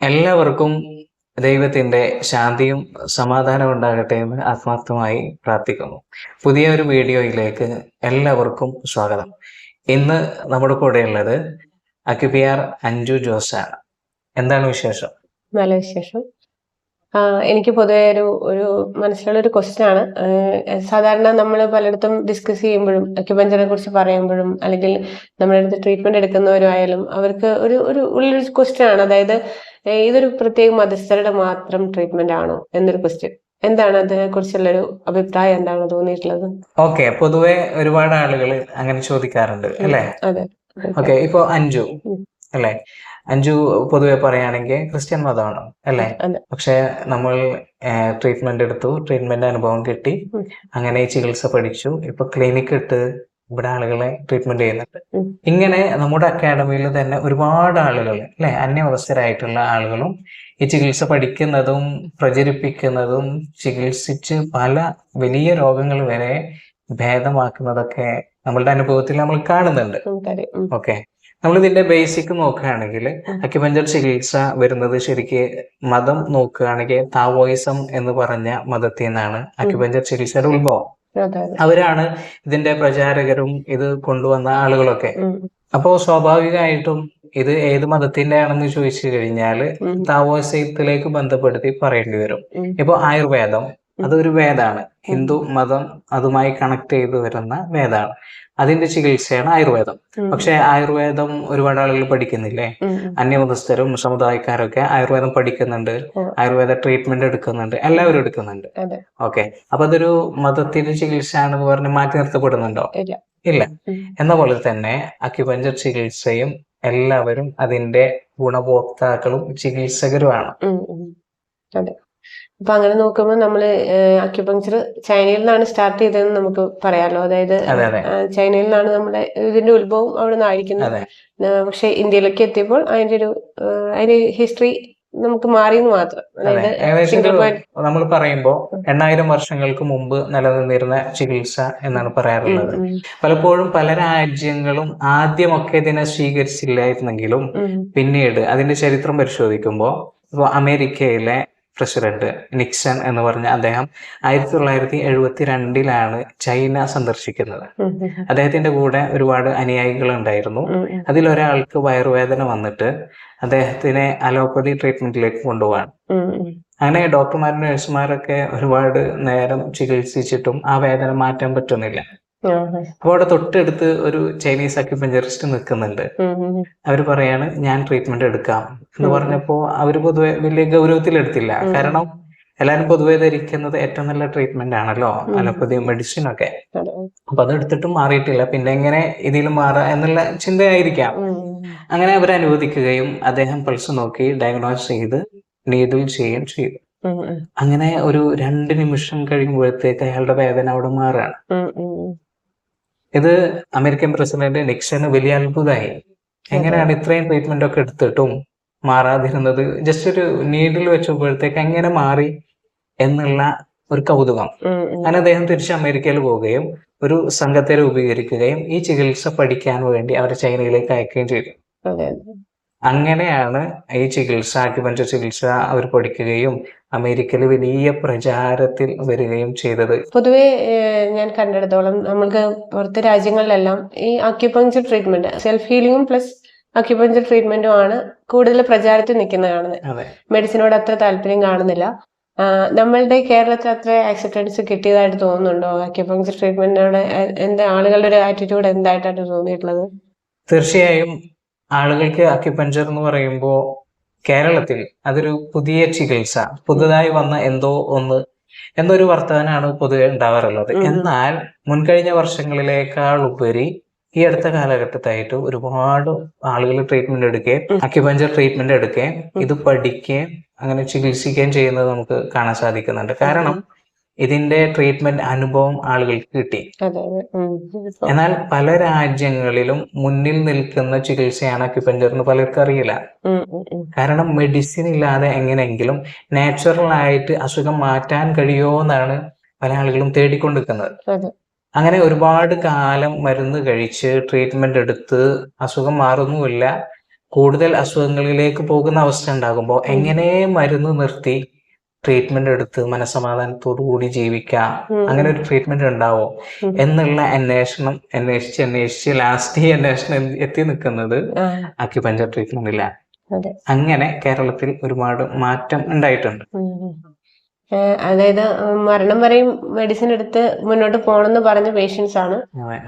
എല്ലാവർക്കും ദൈവത്തിന്റെ ശാന്തിയും സമാധാനവും ഉണ്ടാകട്ടെ എന്ന് ആത്മാർത്ഥമായി പ്രാർത്ഥിക്കുന്നു. പുതിയ ഒരു വീഡിയോയിലേക്ക് എല്ലാവർക്കും സ്വാഗതം. ഇന്ന് നമ്മുടെ കൂടെയുള്ളത് അക്യുപിയാർ അഞ്ജു ജോസാണ്. എന്താണ് വിശേഷം? നല്ല വിശേഷം. എനിക്ക് പൊതുവെ ഒരു ഒരു മനസ്സിലുള്ള ഒരു ക്വസ്റ്റ്യൻ ആണ്. സാധാരണ നമ്മൾ പലയിടത്തും ഡിസ്കസ് ചെയ്യുമ്പോഴും അക്യുപഞ്ചറിനെ കുറിച്ച് പറയുമ്പോഴും അല്ലെങ്കിൽ നമ്മുടെ അടുത്ത് ട്രീറ്റ്മെന്റ് എടുക്കുന്നവരായാലും അവർക്ക് ഒരു ഒരു ഉള്ളൊരു ക്വസ്റ്റ്യൻ ആണ്. അതായത് ഇതൊരു പ്രത്യേക മതസ്ഥരുടെ മാത്രം ട്രീറ്റ്മെന്റ് ആണോ എന്നൊരു ക്വസ്റ്റ്യൻ എന്താണ് അതിനെ കുറിച്ചുള്ളൊരു അഭിപ്രായം? എന്താണ് തോന്നിയിട്ടുള്ളത്? ഓക്കെ പൊതുവെ ഒരുപാട് ആളുകൾ അങ്ങനെ ചോദിക്കാറുണ്ട് അല്ലേ? അതെ. ഓക്കെ ഇപ്പൊ അഞ്ജു അല്ലേ? അഞ്ജു പൊതുവെ പറയുകയാണെങ്കിൽ ക്രിസ്ത്യൻ മതമാണ് അല്ലേ? പക്ഷെ നമ്മൾ ട്രീറ്റ്മെന്റ് എടുത്തു ട്രീറ്റ്മെന്റ് അനുഭവം കിട്ടി. അങ്ങനെ ചികിത്സ പഠിച്ചു. ഇപ്പൊ ക്ലിനിക്ക് ഇട്ട് ഇവിടെ ആളുകളെ ട്രീറ്റ്മെന്റ് ചെയ്യുന്നുണ്ട്. ഇങ്ങനെ നമ്മുടെ അക്കാഡമിയിൽ തന്നെ ഒരുപാട് ആളുകൾ അല്ലെ? അന്യവസ്ഥരായിട്ടുള്ള ആളുകളും ഈ ചികിത്സ പഠിക്കുന്നതും പ്രചരിപ്പിക്കുന്നതും ചികിത്സിച്ച് പല വലിയ രോഗങ്ങൾ വരെ ഭേദമാക്കുന്നതൊക്കെ നമ്മളുടെ അനുഭവത്തിൽ നമ്മൾ കാണുന്നുണ്ട്. ഓക്കെ. നമ്മൾ ഇതിന്റെ ബേസിക് നോക്കുകയാണെങ്കിൽ. അക്യുപഞ്ചർ ചികിത്സ വരുന്നത് ശരിക്ക് മതം നോക്കുകയാണെങ്കിൽ താവോയിസം എന്ന് പറഞ്ഞ മതത്തിൽ നിന്നാണ് അക്യുപഞ്ചർ ചികിത്സയുടെ ഉത്ഭവം. അവരാണ് ഇതിന്റെ പ്രചാരകരും ഇത് കൊണ്ടുവന്ന ആളുകളൊക്കെ. അപ്പോൾ അപ്പോ സ്വാഭാവികമായിട്ടും ഇത് ഏത് മതത്തിന്റെ ആണെന്ന് ചോദിച്ചു കഴിഞ്ഞാൽ. താവോയിസത്തിലേക്ക് ബന്ധപ്പെടുത്തി പറയേണ്ടി വരും. ഇപ്പൊ ആയുർവേദം അതൊരു വേദാണ്. ഹിന്ദു മതം അതുമായി കണക്ട് ചെയ്ത് വരുന്ന വേദാണ്. അതിന്റെ ചികിത്സയാണ് ആയുർവേദം. പക്ഷെ ആയുർവേദം ഒരുപാട് ആളുകൾ പഠിക്കുന്നില്ലേ. അന്യമതസ്ഥരും സമുദായക്കാരൊക്കെ ആയുർവേദം പഠിക്കുന്നുണ്ട് ആയുർവേദ ട്രീറ്റ്മെന്റ് എടുക്കുന്നുണ്ട് എല്ലാവരും എടുക്കുന്നുണ്ട്. ഓക്കെ. അപ്പൊ അതൊരു മതത്തിന്റെ ചികിത്സയാണെന്ന് പറഞ്ഞ് മാറ്റി നിർത്തപ്പെടുന്നുണ്ടോ? ഇല്ല. എന്ന പോലെ തന്നെ അക്യുപഞ്ചർ ചികിത്സയും എല്ലാവരും അതിന്റെ ഗുണഭോക്താക്കളും ചികിത്സകരുമാണ്. അപ്പൊ അങ്ങനെ നോക്കുമ്പോൾ നമ്മൾ അക്യുപങ്ചർ ചൈനയിൽ നിന്നാണ് സ്റ്റാർട്ട് ചെയ്തതെന്ന് നമുക്ക് പറയാലോ. അതായത് ചൈനയിൽ നിന്നാണ് നമ്മുടെ ഇതിന്റെ ഉത്ഭവം അവിടെ നിന്ന് ആയിരിക്കുന്നത്. അതെ. ആ, പക്ഷെ ഇന്ത്യയിലേക്ക് എത്തിയപ്പോൾ അതിന്റെ ഒരു അതിന്റെ ഹിസ്റ്ററി നമുക്ക് മാറിയെന്ന് മാത്രം. ഏകദേശം നമ്മൾ പറയുമ്പോൾ എണ്ണായിരം വർഷങ്ങൾക്ക് മുമ്പ് നിലനിന്നിരുന്ന ചികിത്സ എന്നാണ് പറയാറുള്ളത്. പലപ്പോഴും പല രാജ്യങ്ങളും ആദ്യമൊക്കെ ഇതിനെ സ്വീകരിച്ചില്ലായിരുന്നെങ്കിലും പിന്നീട് അതിന്റെ ചരിത്രം പരിശോധിക്കുമ്പോൾ ഇപ്പോൾ അമേരിക്കയിലെ പ്രസിഡന്റ് നിക്സൺ എന്ന് പറഞ്ഞ അദ്ദേഹം ആയിരത്തി തൊള്ളായിരത്തി എഴുപത്തി രണ്ടിലാണ് ചൈന സന്ദർശിക്കുന്നത്. അദ്ദേഹത്തിന്റെ കൂടെ ഒരുപാട് അനുയായികൾ ഉണ്ടായിരുന്നു അതിലൊരാൾക്ക് വയറുവേദന വന്നിട്ട് അദ്ദേഹത്തിനെ അലോപ്പതി ട്രീറ്റ്മെന്റിലേക്ക് കൊണ്ടുപോകാൻ അങ്ങനെ ഡോക്ടർമാരും നഴ്സുമാരൊക്കെ ഒരുപാട് നേരം ചികിത്സിച്ചിട്ടും ആ വേദന മാറ്റാൻ പറ്റുന്നില്ല. അപ്പോൾ അവിടെ തൊട്ടടുത്ത് ഒരു ചൈനീസ് അക്യുപഞ്ചറിസ്റ്റ് നിൽക്കുന്നുണ്ട്. അവർ പറയാണ് ഞാൻ ട്രീറ്റ്മെന്റ് എടുക്കാം. എന്ന്. പറഞ്ഞപ്പോ അവർ പൊതുവെ വലിയ ഗൗരവത്തിൽ എടുത്തില്ല കാരണം എല്ലാരും പൊതുവെ ധരിക്കുന്നത് ഏറ്റവും നല്ല ട്രീറ്റ്മെന്റ് ആണല്ലോ. അലോപ്പതി മെഡിസിൻ ഒക്കെ. അപ്പൊ അത് എടുത്തിട്ടും മാറിയിട്ടില്ല. പിന്നെ എങ്ങനെ ഇതിൽ മാറാ എന്നുള്ള ചിന്തയായിരിക്കാം. അങ്ങനെ അവർ അനുവദിക്കുകയും അദ്ദേഹം പൾസ് നോക്കി ഡയഗ്നോസ് ചെയ്ത് നീഡിൽ ചെയ്യുകയും ചെയ്തു. അങ്ങനെ ഒരു രണ്ട് നിമിഷം കഴിയുമ്പോഴത്തേക്ക് അയാളുടെ വേദന അവിടെ മാറുകയാണ്. ഇത് അമേരിക്കൻ പ്രസിഡന്റ് നിക്സന് വലിയ അത്ഭുതമായി എങ്ങനെയാണ് ഇത്രയും ട്രീറ്റ്മെന്റ് ഒക്കെ എടുത്തിട്ടും മാറാതിരുന്നത്? ജസ്റ്റ് ഒരു നീഡിൽ വെച്ചപ്പോഴത്തേക്ക് എങ്ങനെ മാറി എന്നുള്ള ഒരു കൗതുകം. അങ്ങനെ അദ്ദേഹം തിരിച്ച് അമേരിക്കയിൽ പോവുകയും ഒരു സംഘത്തെ രൂപീകരിക്കുകയും ഈ ചികിത്സ പഠിക്കാൻ വേണ്ടി അവരെ ചൈനയിലേക്ക് അയക്കുകയും ചെയ്തു. അങ്ങനെയാണ് ഈ ചികിത്സ ആക്യുപഞ്ചർ ചികിത്സ അവർ പഠിക്കുകയും അമേരിക്കയിൽ വലിയ പ്രചാരത്തിൽ വരികയും ചെയ്തത്. പൊതുവെ ഞാൻ കണ്ടിടത്തോളം നമ്മൾക്ക് പുറത്തെ രാജ്യങ്ങളിലെല്ലാം ഈ അക്യുപങ്ചർ ട്രീറ്റ്മെന്റ് സെൽഫ് ഹീലിംഗും പ്ലസ് അക്യുപഞ്ചർ ട്രീറ്റ്മെന്റും ആണ് കൂടുതൽ പ്രചാരത്തിൽ നിൽക്കുന്നത് കാണുന്നത്. മെഡിസിനോട് അത്ര താല്പര്യം കാണുന്നില്ല. നമ്മളുടെ കേരളത്തിൽ അത്ര ആക്സെപ്റ്റൻസ് കിട്ടിയതായിട്ട് തോന്നുന്നുണ്ടോ? അക്യുപങ്ചർ ട്രീറ്റ്മെന്റിനോട് എന്താ ആളുകളുടെ ഒരു ആറ്റിറ്റ്യൂഡ് എന്തായിട്ടാണ് തോന്നിയിട്ടുള്ളത്? തീർച്ചയായും ആളുകൾക്ക് അക്യുപഞ്ചർ എന്ന് പറയുമ്പോൾ കേരളത്തിൽ അതൊരു പുതിയ ചികിത്സ പുതുതായി വന്ന എന്തോ ഒന്ന് എന്നൊരു വർത്തമാനമാണ് പൊതുവെ ഉണ്ടാവാറുള്ളത്. എന്നാൽ മുൻകഴിഞ്ഞ വർഷങ്ങളിലേക്കാൾ ഉപരി ഈ അടുത്ത കാലഘട്ടത്തായിട്ട് ഒരുപാട് ആളുകൾ ട്രീറ്റ്മെന്റ് എടുക്കുകയും. അക്യുപഞ്ചർ ട്രീറ്റ്മെന്റ് എടുക്കുകയും ഇത് പഠിക്കുകയും അങ്ങനെ ചികിത്സിക്കുകയും ചെയ്യുന്നത് നമുക്ക് കാണാൻ സാധിക്കുന്നുണ്ട് കാരണം ഇതിന്റെ ട്രീറ്റ്മെന്റ് അനുഭവം ആളുകൾക്ക് കിട്ടി. എന്നാൽ പല രാജ്യങ്ങളിലും മുന്നിൽ നിൽക്കുന്ന ചികിത്സയാണ് അക്യുപഞ്ചർ എന്ന് പലർക്കും അറിയില്ല. കാരണം മെഡിസിൻ ഇല്ലാതെ എങ്ങനെയെങ്കിലും നാച്ചുറൽ ആയിട്ട് അസുഖം മാറ്റാൻ കഴിയുമോ എന്നാണ് പല ആളുകളും തേടിക്കൊണ്ടിരിക്കുന്നത്. അങ്ങനെ ഒരുപാട് കാലം മരുന്ന് കഴിച്ച് ട്രീറ്റ്മെന്റ് എടുത്ത് അസുഖം മാറുന്നുമില്ല. കൂടുതൽ അസുഖങ്ങളിലേക്ക് പോകുന്ന അവസ്ഥ ഉണ്ടാകുമ്പോൾ എങ്ങനെ മരുന്ന് നിർത്തി ട്രീറ്റ്മെന്റ് എടുത്ത് മനസമാധാനത്തോടു കൂടി ജീവിക്കാം. അങ്ങനെ ഒരു ട്രീറ്റ്മെന്റ് ഉണ്ടാവോ? എന്നുള്ള അന്വേഷണം അന്വേഷിച്ച് അന്വേഷിച്ച് ലാസ്റ്റ് ഈ അന്വേഷണം എത്തി നിൽക്കുന്നത് അക്യുപഞ്ചർ ട്രീറ്റ്മെന്റിലാണ് അങ്ങനെ കേരളത്തിൽ ഒരുപാട് മാറ്റം ഉണ്ടായിട്ടുണ്ട്. അതായത് മരണം വരെയും മെഡിസിൻ എടുത്ത് മുന്നോട്ട് പോകണമെന്ന് പറഞ്ഞ പേഷ്യൻസ് ആണ്.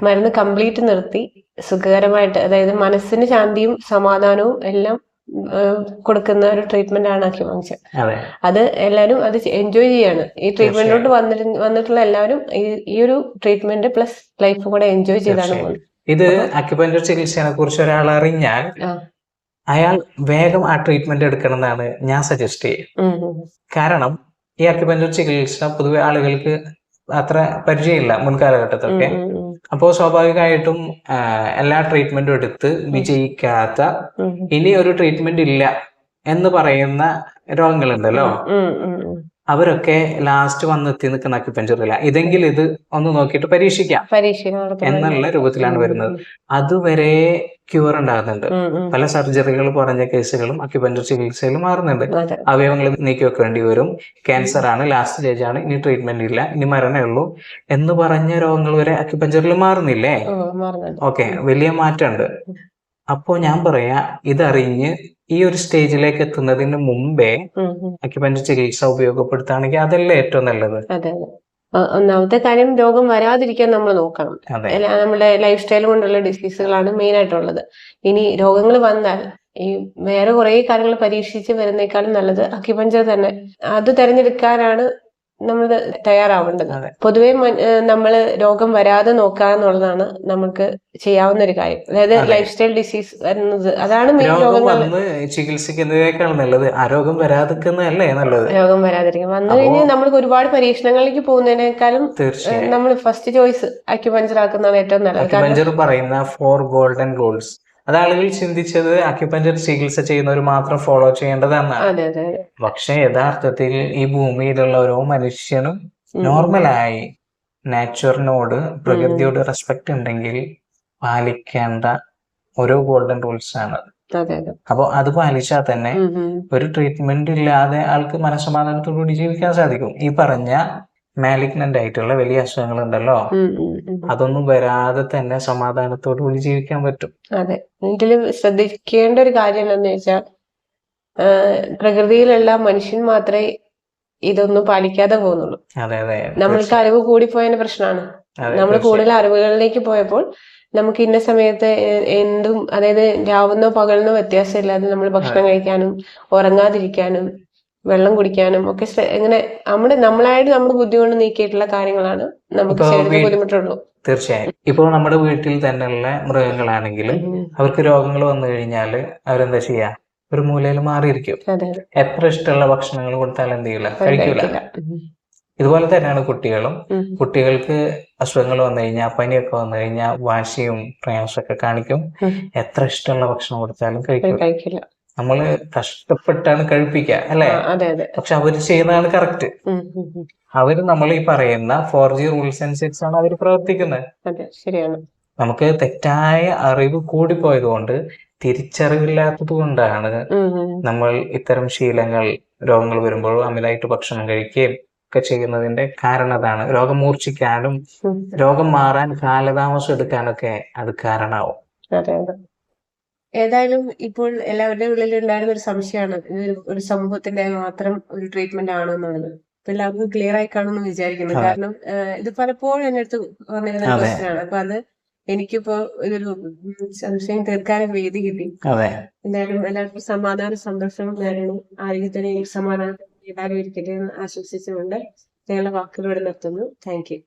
മരുന്ന് കംപ്ലീറ്റ് നിർത്തി. സുഖകരമായിട്ട് അതായത് മനസ്സിന് ശാന്തിയും സമാധാനവും എല്ലാം കൊടുക്കുന്ന ഒരു ട്രീറ്റ്മെന്റ് ആണ് അക്യുപങ്ചർ അതെ. അത് എല്ലാവരും അത് എൻജോയ് ചെയ്യാണ്. ഈ ട്രീറ്റ്മെന്റിലോട്ട് വന്നിട്ട് വന്നിട്ടുള്ള എല്ലാവരും ഈ ഒരു ട്രീറ്റ്മെന്റ് പ്ലസ് ലൈഫ് കൂടെ എൻജോയ് ചെയ്താണ് പോകുന്നത് ഇത് അക്യുപഞ്ചർ ചികിത്സയെ കുറിച്ച് ഒരാൾ അറിഞ്ഞാൽ അയാൾ വേഗം ആ ട്രീറ്റ്മെന്റ് എടുക്കണം എന്നാണ് ഞാൻ സജസ്റ്റ് ചെയ്യുക ഉം, കാരണം ഈ അക്യുപഞ്ചർ ചികിത്സ പൊതുവെ ആളുകൾക്ക് അത്ര പരിചയമില്ല മുൻകാലഘട്ടത്തൊക്കെ അപ്പോൾ സ്വാഭാവികമായിട്ടും എല്ലാ ട്രീറ്റ്മെന്റും എടുത്ത് വിജയിക്കാത്ത ഇനി ഒരു ട്രീറ്റ്മെന്റ് ഇല്ല എന്ന് പറയുന്ന രോഗങ്ങളുണ്ടല്ലോ. അവരൊക്കെ ലാസ്റ്റ് വന്നെത്തി നിൽക്കുന്ന അക്യുപഞ്ചറില്ല ഇതെങ്കിൽ ഇത് ഒന്ന് നോക്കിയിട്ട് പരീക്ഷിക്കാം. പരീക്ഷ എന്നുള്ള രൂപത്തിലാണ് വരുന്നത്. അതുവരെ ക്യൂർ ഉണ്ടാകുന്നുണ്ട്. പല സർജറികൾ കുറഞ്ഞ കേസുകളും അക്യുപഞ്ചർ ചികിത്സയിൽ മാറുന്നുണ്ട്. അവയവങ്ങൾ നീക്കി വെക്കേണ്ടി വരും. ക്യാൻസർ ആണ് ലാസ്റ്റ് സ്റ്റേജ് ആണ്. ഇനി ട്രീറ്റ്മെന്റ് ഇല്ല. ഇനി മരണമേ ഉള്ളൂ. എന്ന് പറഞ്ഞ രോഗങ്ങൾ വരെ അക്യുപഞ്ചറിൽ മാറുന്നില്ലേ? ഓക്കെ വലിയ മാറ്റമുണ്ട്. അപ്പോ ഞാൻ പറയാ ഇതറിഞ്ഞ് ഈ ഒരു സ്റ്റേജിലേക്ക് എത്തുന്നതിന് മുമ്പേ. അക്യുപഞ്ചർ ചികിത്സ ഉപയോഗപ്പെടുത്തുകയാണെങ്കിൽ അതല്ലേ ഏറ്റവും നല്ലത്? അതെ അതെ. ഒന്നാമത്തെ കാര്യം രോഗം വരാതിരിക്കാൻ നമ്മൾ നോക്കണം. നമ്മുടെ ലൈഫ് സ്റ്റൈൽ കൊണ്ടുള്ള ഡിസീസുകളാണ് മെയിൻ ആയിട്ടുള്ളത്. ഇനി രോഗങ്ങൾ വന്നാൽ ഈ വേറെ കുറെ കാര്യങ്ങൾ പരീക്ഷിച്ച് വരുന്നേക്കാളും നല്ലത് അക്യുപഞ്ചർ തന്നെ. അത് തിരഞ്ഞെടുക്കാനാണ് നമ്മൾ തയ്യാറാവേണ്ടത്. പൊതുവെ നമ്മൾ രോഗം വരാതെ നോക്കുക എന്നുള്ളതാണ് നമുക്ക് ചെയ്യാവുന്ന ഒരു കാര്യം. അതായത് അതെ. ലൈഫ് സ്റ്റൈൽ ഡിസീസ് വരുന്നത്. അതാണ് മെയിൻ രോഗങ്ങൾ ചികിത്സിക്കുന്നതിനേക്കാൾ നല്ലത് ആ രോഗം വരാതിരിക്കുന്നതല്ലേ നല്ലത്? രോഗം വരാതിരിക്കും. വന്നു കഴിഞ്ഞാൽ നമ്മൾക്ക് ഒരുപാട് പരീക്ഷണങ്ങളിലേക്ക് പോകുന്നതിനേക്കാളും നമ്മൾ ഫസ്റ്റ് ചോയ്സ് അക്യുപഞ്ചർ ആക്കുന്നതാണ് ഏറ്റവും നല്ലത്. പറയുന്ന ഫോർ ഗോൾഡൻ റൂൾസ് അത് ആളുകൾ ചിന്തിച്ചത് അക്യുപഞ്ചർ ചികിത്സ ചെയ്യുന്നവർ മാത്രം ഫോളോ ചെയ്യേണ്ടതെന്നാണ്. പക്ഷെ യഥാർത്ഥത്തിൽ ഈ ഭൂമിയിലുള്ള ഓരോ മനുഷ്യനും. നോർമലായി നാച്ചുറിനോട് പ്രകൃതിയോട് റെസ്പെക്ട് ഉണ്ടെങ്കിൽ പാലിക്കേണ്ട ഓരോ ഗോൾഡൻ റൂൾസ് ആണ്. അപ്പോൾ അത്. പാലിച്ചാൽ തന്നെ. ഒരു ട്രീറ്റ്മെന്റ് ഇല്ലാതെ ആൾക്ക് മനസ്സമാധാനത്തോടുകൂടി ജീവിക്കാൻ സാധിക്കും. ഈ പറഞ്ഞ മാലിഗ്നന്റ് ആയിട്ടുള്ള വലിയ അസുഖങ്ങൾ ഉണ്ടല്ലോ. അതൊന്നും വരാതെ തന്നെ സമാധാനത്തോടു കൂടി ജീവിക്കാൻ പറ്റും. അതെ. എങ്കിലും ശ്രദ്ധിക്കേണ്ട ഒരു കാര്യം എന്താന്ന് വെച്ചാൽ പ്രകൃതിയിലുള്ള മനുഷ്യൻ മാത്രമേ ഇതൊന്നും പാലിക്കാതെ പോകുന്നുള്ളൂ. അതെ അതെ. നമ്മൾക്ക് അറിവ് കൂടിപ്പോയതിന്റെ പ്രശ്നമാണ്. നമ്മൾ. കൂടുതൽ അറിവുകളിലേക്ക് പോയപ്പോൾ നമുക്ക് ഇന്ന സമയത്ത് എന്തും അതായത് രാവുന്നോ പകലിനോ വ്യത്യാസമില്ലാതെ നമ്മൾ ഭക്ഷണം കഴിക്കാനും ഉറങ്ങാതിരിക്കാനും വെള്ളം കുടിക്കാനും ഒക്കെ എങ്ങനെ ഇങ്ങനെ നമ്മുടെ നമ്മളായിട്ട് നമ്മുടെ ബുദ്ധി കൊണ്ട് നീക്കിയിട്ടുള്ള കാര്യങ്ങളാണ് നമുക്ക് ബുദ്ധിമുട്ടുള്ളൂ. തീർച്ചയായും. ഇപ്പോൾ നമ്മുടെ വീട്ടിൽ തന്നെയുള്ള മൃഗങ്ങളാണെങ്കിലും. അവർക്ക് രോഗങ്ങൾ വന്നു കഴിഞ്ഞാൽ അവരെന്താ ചെയ്യാ? ഒരു മൂലയിൽ മാറിയിരിക്കും. എത്ര ഇഷ്ടമുള്ള ഭക്ഷണങ്ങൾ കൊടുത്താൽ എന്ത് ചെയ്യില്ല കഴിക്കൂല. കഴിക്കില്ല. ഇതുപോലെ തന്നെയാണ് കുട്ടികളും. കുട്ടികൾക്ക് അസുഖങ്ങൾ വന്നു കഴിഞ്ഞാൽ പനിയൊക്കെ വന്നു കഴിഞ്ഞാൽ വാശിയും പ്രയാസമൊക്കെ കാണിക്കും. എത്ര ഇഷ്ടമുള്ള ഭക്ഷണം കൊടുത്താലും കഴിക്കും. കഴിക്കില്ല. നമ്മൾ കഷ്ടപ്പെട്ടാണ് കഴിപ്പിക്കുക അല്ലെ? പക്ഷെ അവർ ചെയ്യുന്നതാണ് കറക്റ്റ്. അവർ നമ്മൾ ഈ പറയുന്ന ഫോർ ജി റൂൾസ് അനുസരിച്ചാണ് ആണ് അവർ പ്രവർത്തിക്കുന്നത് ശരിയാണ്. നമുക്ക് തെറ്റായ അറിവ് കൂടിപ്പോയത് കൊണ്ട് തിരിച്ചറിവില്ലാത്തത് കൊണ്ടാണ്. നമ്മൾ ഇത്തരം ശീലങ്ങൾ രോഗങ്ങൾ വരുമ്പോൾ അമിതായിട്ട് ഭക്ഷണം കഴിക്കുകയും ഒക്കെ ചെയ്യുന്നതിന്റെ കാരണം അതാണ്. രോഗം മൂർച്ഛിക്കാനും രോഗം മാറാൻ കാലതാമസം എടുക്കാനൊക്കെ അത് കാരണമാവും. ഏതായാലും ഇപ്പോൾ എല്ലാവരുടെ ഉള്ളിൽ ഉണ്ടായിരുന്ന ഒരു സംശയമാണ്. ഇത് ഒരു സമൂഹത്തിന്റെ മാത്രം ഒരു ട്രീറ്റ്മെന്റ് ആണോ എന്നുള്ളത്. ഇപ്പൊ എല്ലാവർക്കും ക്ലിയർ ആയി കാണുമെന്ന് വിചാരിക്കുന്നു. കാരണം ഇത് പലപ്പോഴും എന്റെ അടുത്ത് വന്നിരുന്ന പ്രശ്നമാണ്. അപ്പൊ അത് എനിക്കിപ്പോ ഇതൊരു സംശയം തീർക്കാനും വേദി കിട്ടി. എന്തായാലും എല്ലാവർക്കും സമാധാന സന്തോഷം നേരുന്നു. ആരോഗ്യത്തിന് സമാധാനം എല്ലാവരും ഇരിക്കട്ടെ എന്ന് ആശംസിച്ചുകൊണ്ട് ഞങ്ങളുടെ വാക്കുകളോട് നിർത്തുന്നു. Thank you.